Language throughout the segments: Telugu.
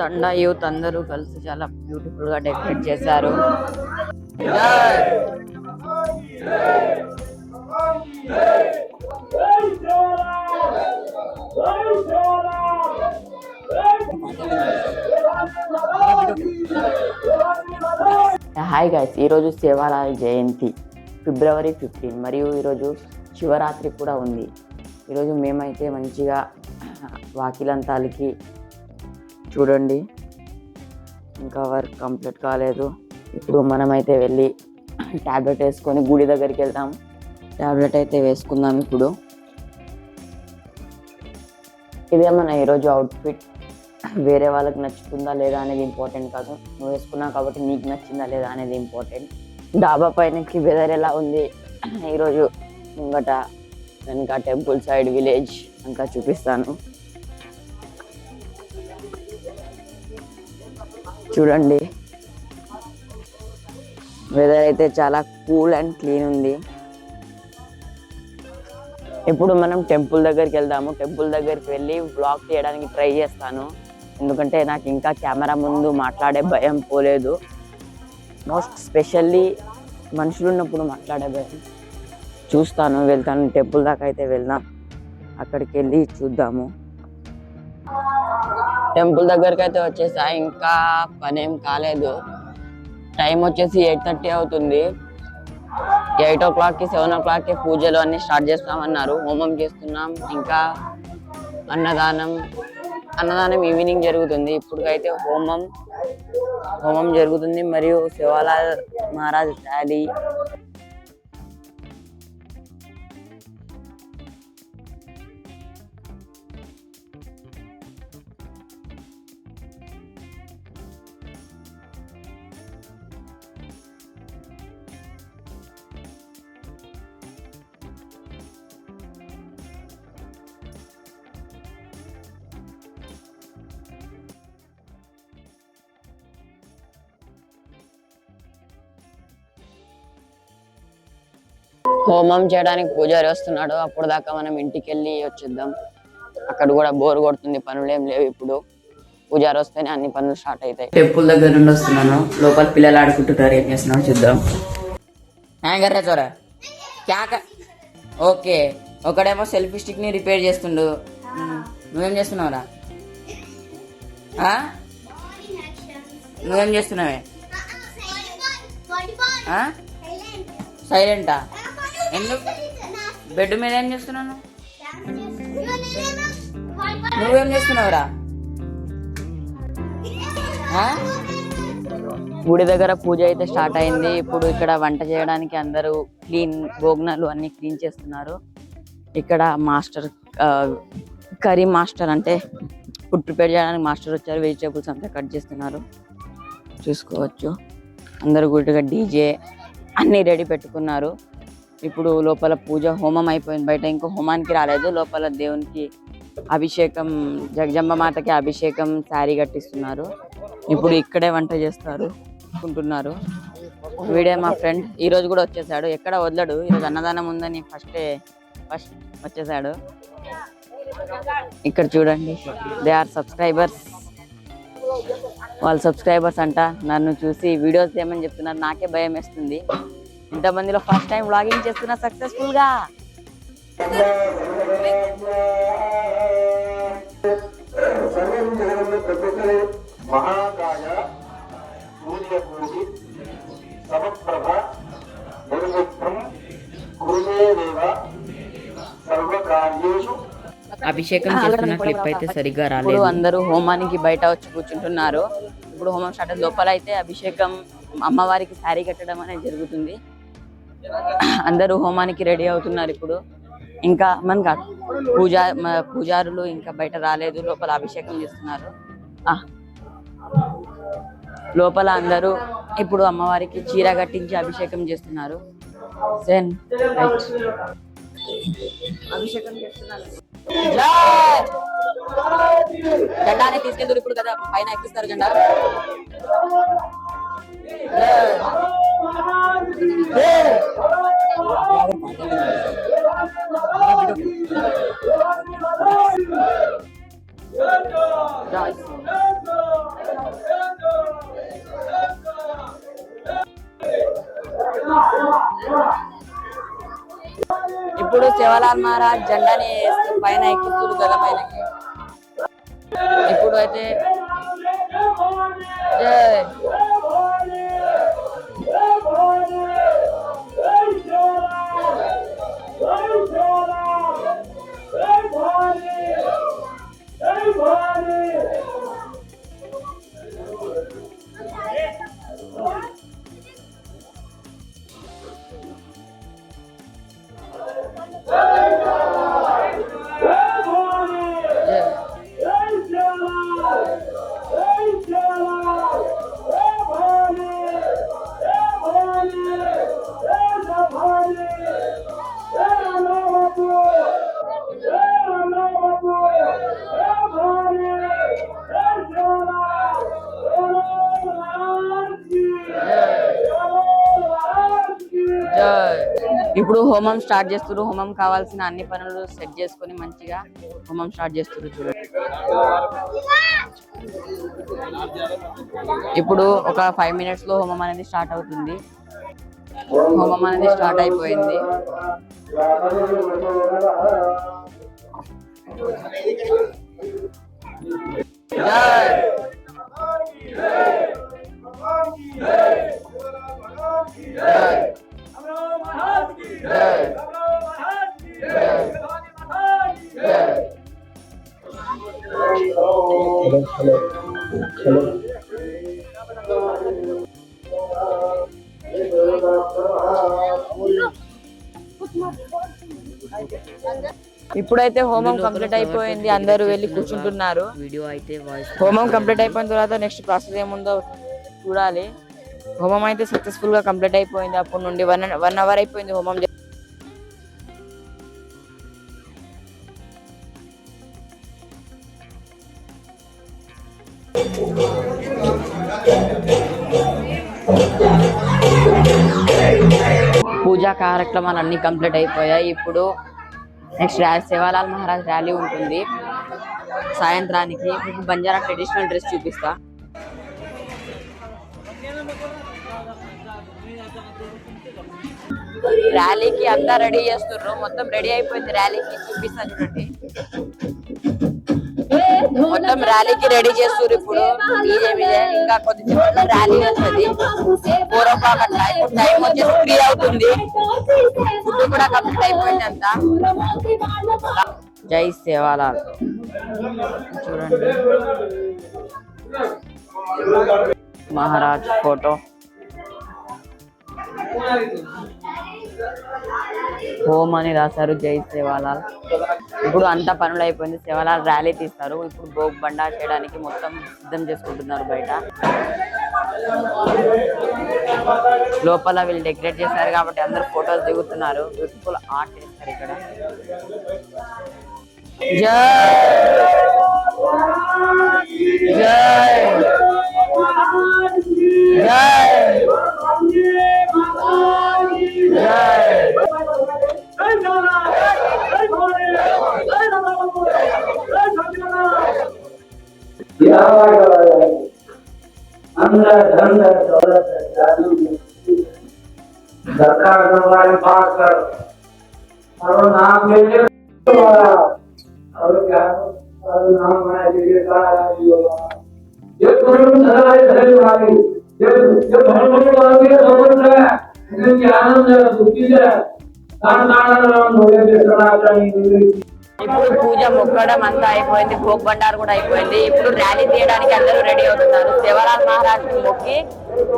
తండా యూత్ అందరూ కలిసి చాలా బ్యూటిఫుల్గా డెకరేట్ చేశారు. హాయ్ గైస్ ఈరోజు శివాలయ జయంతి. ఫిబ్రవరి ఫిఫ్టీన్ మరియు ఈరోజు శివరాత్రి కూడా ఉంది. ఈరోజు మేమైతే మంచిగా వాకిలంతాలకి చూడండి. ఇంకా వర్క్ కంప్లీట్ కాలేదు. ఇప్పుడు మనమైతే వెళ్ళి ట్యాబ్లెట్ వేసుకొని గుడి దగ్గరికి వెళ్తాం ట్యాబ్లెట్ అయితే వేసుకుందాం ఇప్పుడు. ఇదే మన ఈరోజు అవుట్ఫిట్ వేరే వాళ్ళకి నచ్చుతుందా లేదా అనేది ఇంపార్టెంట్ కాదు. నువ్వు వేసుకున్నావు కాబట్టి నీకు నచ్చిందా లేదా అనేది ఇంపార్టెంట్ డాబా పైనకి వెదర్ ఎలా ఉంది? ఈరోజు ముంగట వెనక టెంపుల్ సైడ్ విలేజ్ ఇంకా చూపిస్తాను. చూడండి. వెదర్ అయితే చాలా కూల్ అండ్ క్లీన్ ఉంది. ఇప్పుడు మనం టెంపుల్ దగ్గరికి వెళ్దాము టెంపుల్ దగ్గరికి వెళ్ళి బ్లాగ్ చేయడానికి ట్రై చేస్తాను. ఎందుకంటే నాకు ఇంకా కెమెరా ముందు మాట్లాడే భయం పోలేదు. మోస్ట్ స్పెషల్లీ మనుషులు ఉన్నప్పుడు మాట్లాడే భయం. చూస్తాను వెళ్తాను టెంపుల్ దాకా అయితే వెళ్దాం. అక్కడికి వెళ్ళి చూద్దాము. టెంపుల్ దగ్గరికి అయితే వచ్చేసా ఇంకా పనేం కాలేదు. టైం వచ్చేసి ఎయిట్ థర్టీ అవుతుంది. ఎయిట్ ఓ క్లాక్కి సెవెన్ ఓ క్లాక్కి పూజలు అన్నీ స్టార్ట్ చేస్తామన్నారు. హోమం చేస్తున్నాం ఇంకా అన్నదానం అన్నదానం ఈవినింగ్ జరుగుతుంది. ఇప్పుడుకైతే హోమం హోమం జరుగుతుంది. మరియు శివాలయ మహారాజ్ ర్యాలీ హోమం చేయడానికి పూజారి వస్తున్నాడు. అప్పుడు దాకా మనం ఇంటికి వెళ్ళి వచ్చేద్దాం. అక్కడ కూడా బోర్ కొడుతుంది పనులు ఏం లేవు ఇప్పుడు. పూజారి వస్తేనే అన్ని పనులు స్టార్ట్ అవుతాయి. టెంపుల్ దగ్గర నుండి వస్తున్నాను. లోపల పిల్లలు ఆడుకుంటుంటారు ఏం చేస్తున్నావు చూద్దాం. హ్యాంగర్ చోరా క్యాక ఓకే. ఒకడేమో సెల్ఫీ స్టిక్ని రిపేర్ చేస్తుండు. నువ్వేం చేస్తున్నావురా? ఆ? నువ్వేం చేస్తున్నావే? ఆ? సైలెంటా? ఎందుకు? బెడ్ మీద ఏం చేస్తున్నాను నువ్వేం? చేస్తున్నావురా? గుడి దగ్గర పూజ అయితే స్టార్ట్ అయింది. ఇప్పుడు ఇక్కడ వంట చేయడానికి అందరూ క్లీన్ భోజనాలు అన్ని క్లీన్ చేస్తున్నారు. ఇక్కడ మాస్టర్ కర్రీ మాస్టర్ అంటే ఫుడ్ ప్రిపేర్ చేయడానికి మాస్టర్ వచ్చారు. వెజిటేబుల్స్ అంతా కట్ చేస్తున్నారు. చూసుకోవచ్చు. అందరూ గుడిగా డీజే అన్ని రెడీ పెట్టుకున్నారు. ఇప్పుడు లోపల పూజ హోమం అయిపోయింది. బయట ఇంకో హోమానికి రాలేదు. లోపల దేవునికి అభిషేకం జగజంబ మాతకి అభిషేకం శారీ కట్టిస్తున్నారు. ఇప్పుడు ఇక్కడే వంట చేస్తారు అనుకుంటున్నారు వీడే మా ఫ్రెండ్. ఈరోజు కూడా వచ్చేసాడు. ఎక్కడ వదలడు. ఈరోజు అన్నదానం ఉందని ఫస్ట్ ఫస్ట్ వచ్చేసాడు. ఇక్కడ చూడండి. దే ఆర్ సబ్స్క్రైబర్స్ వాళ్ళ సబ్స్క్రైబర్స్ అంట. నన్ను చూసి వీడియోస్ చేయమని చెప్తున్నారు. నాకే భయం వేస్తుంది. ఇంతమందిలో ఫస్ట్ టైం వ్లాగింగ్ చేస్తున్నా సక్సెస్ఫుల్గా మహాకాయ సూర్యకోటి సమప్రభ సర్వకార్యేషు అభిషేకం చేస్తున్న క్లిప్ అయితే సరిగ్గా రాలేదు అందరూ హోమానికి బయట వచ్చి కూర్చుంటున్నారు. ఇప్పుడు హోమం స్టార్ట్. లోపల అయితే అభిషేకం అమ్మవారికి శారీ కట్టడం అనేది జరుగుతుంది. అందరూ హోమానికి రెడీ అవుతున్నారు ఇప్పుడు. ఇంకా మన కాదు పూజా పూజారులు ఇంకా బయట రాలేదు లోపల అభిషేకం చేస్తున్నారు. ఆ. లోపల అందరూ ఇప్పుడు అమ్మవారికి చీర కట్టించి అభిషేకం చేస్తున్నారు. సెన్ అభిషేకం చేస్తున్నారు. జై! జెండానే తీసుకెళ్తారు ఇప్పుడు కదా పైన ఎక్కిస్తారు జెండా. ఇప్పుడు శివలాల్ మహారాజ్ జెండాని పైన ఎక్కిస్తుడు గల పైన ఇప్పుడు అయితే ఇప్పుడు హోమం స్టార్ట్ చేస్తున్నారు హోమం కావాల్సిన అన్ని పనులు సెట్ చేసుకొని మంచిగా హోమం స్టార్ట్ చేస్తున్నారు చూడండి. ఇప్పుడు ఒక ఫైవ్ మినిట్స్లో హోమం అనేది స్టార్ట్ అవుతుంది. హోమం అనేది స్టార్ట్ అయిపోయింది. జై. ఇప్పుడైతే హోమం కంప్లీట్ అయిపోయింది. అందరూ వెళ్ళి కూర్చుంటున్నారు. వీడియో అయితే హోమం కంప్లీట్ అయిపోయిన తర్వాత నెక్స్ట్ ప్రాసెస్ ఏముందో చూడాలి. హోమం అయితే సక్సెస్ఫుల్గా కంప్లీట్ అయిపోయింది. అప్పటి నుండి వన్ వన్ అవర్ అయిపోయింది హోమం పూజా కార్యక్రమాలు అన్ని కంప్లీట్ అయిపోయాయి. ఇప్పుడు next rally Sevalal Maharaj rally ఉంటుంది. సాయంత్రానికి మీకు బంజారా ట్రెడిషనల్ డ్రెస్ చూపిస్తా. ర్యాలీకి అంతా రెడీ చేస్తుర్రు. మొత్తం రెడీ అయిపోయింది ర్యాలీకి. చూపిస్తా చూడండి. మొత్తం ర్యాలీకి రెడీ చేస్తారు ఇప్పుడు. డీజే ఇంకా కొద్ది ర్యాలీ వస్తుంది. ఫోర్ ఓ క్లాక్ అట్లా ఇప్పుడు టైం వచ్చేసి త్రీ అవుతుంది. ఫుడ్ కూడా కంప్లీట్ అయిపోయింది అంతా జై సేవాలాల్ చూడండి. మహారాజ్ ఫోటో. హోమ్ అని రాశారు జై సేవాలాల్. ఇప్పుడు అంతా పనులు అయిపోయింది సేవాలాల్ ర్యాలీ తీస్తారు. ఇప్పుడు భోగ్ బండా చేయడానికి మొత్తం సిద్ధం చేసుకుంటున్నారు బయట. లోపల వీళ్ళు డెకరేట్ చేశారు కాబట్టి అందరు ఫోటోలు దిగుతున్నారు. బ్యూటిఫుల్ ఆర్ట్ చేస్తారు ఇక్కడ. జై! జై! జై! अंदर धंधर दौलत जादू सरकार हमारे पास कर और नाम ले ले और क्या और नाम बना दीजिए सारा ये कुटुंब सदा है धैर्य वाली ये ये भगवान वाली है ఆనందం ఇప్పుడు పూజ మొక్కడం అంతా అయిపోయింది భోగ్ బండారు కూడా అయిపోయింది. ఇప్పుడు ర్యాలీ తీయడానికి అందరూ రెడీ అవుతున్నారు. శివరాజ్ మహారాజ్ మొక్కి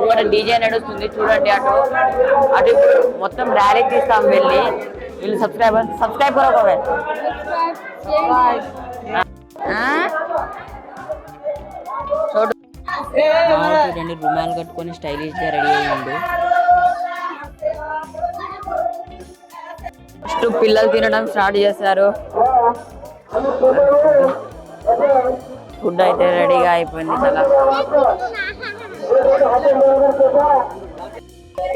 ఇక్కడ డీజే నడుస్తుంది చూడండి అటు. అటు ఇప్పుడు మొత్తం ర్యాలీ తీస్తాం వెళ్ళి. వీళ్ళు సబ్స్క్రైబర్ సబ్స్క్రైబర్ ఒక చూడండి రుమాలు కట్టుకొని స్టైలిష్గా రెడీ అయ్యిండు. ఫస్ట్ పిల్లలు తినడం స్టార్ట్ చేశారు. ఫుడ్ అయితే రెడీగా అయిపోయింది చాలా.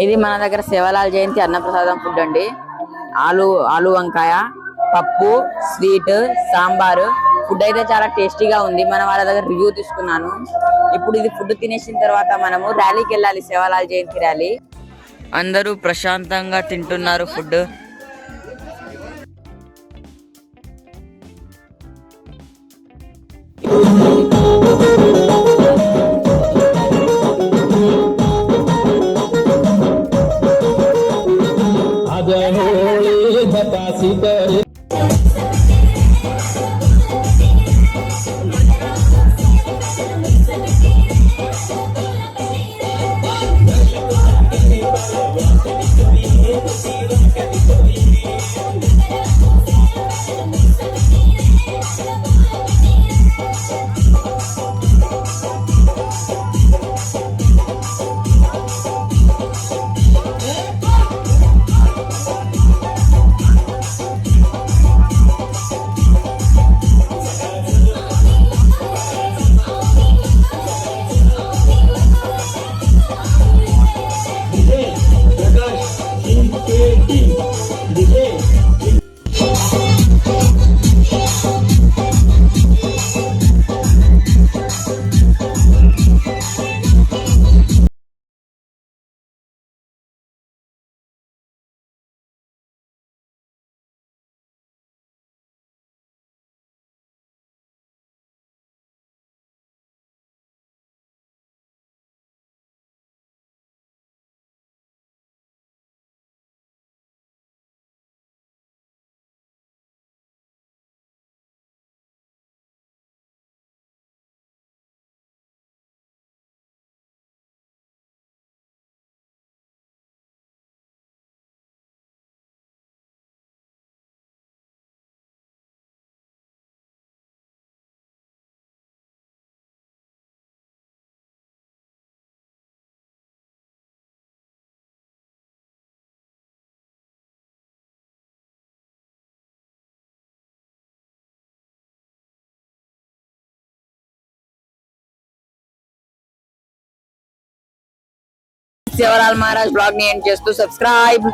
ఇది మన దగ్గర శివలాల్ జయంతి అన్నప్రసాదం ఫుడ్ అండి. ఆలు ఆలు వంకాయ పప్పు స్వీట్ సాంబారు. ఫుడ్ అయితే చాలా టేస్టీగా ఉంది. మనం వాళ్ళ దగ్గర రివ్యూ తీసుకున్నాను. ఇప్పుడు ఇది ఫుడ్ తినేసిన తర్వాత మనము ర్యాలీకి వెళ్ళాలి శివలాల్ జయంతి ర్యాలీ. అందరూ ప్రశాంతంగా తింటున్నారు ఫుడ్. Oh. శివరాల్ మహారాజ్ బ్లాగ్ని ఎండ్ చేస్తూ సబ్స్క్రైబ్.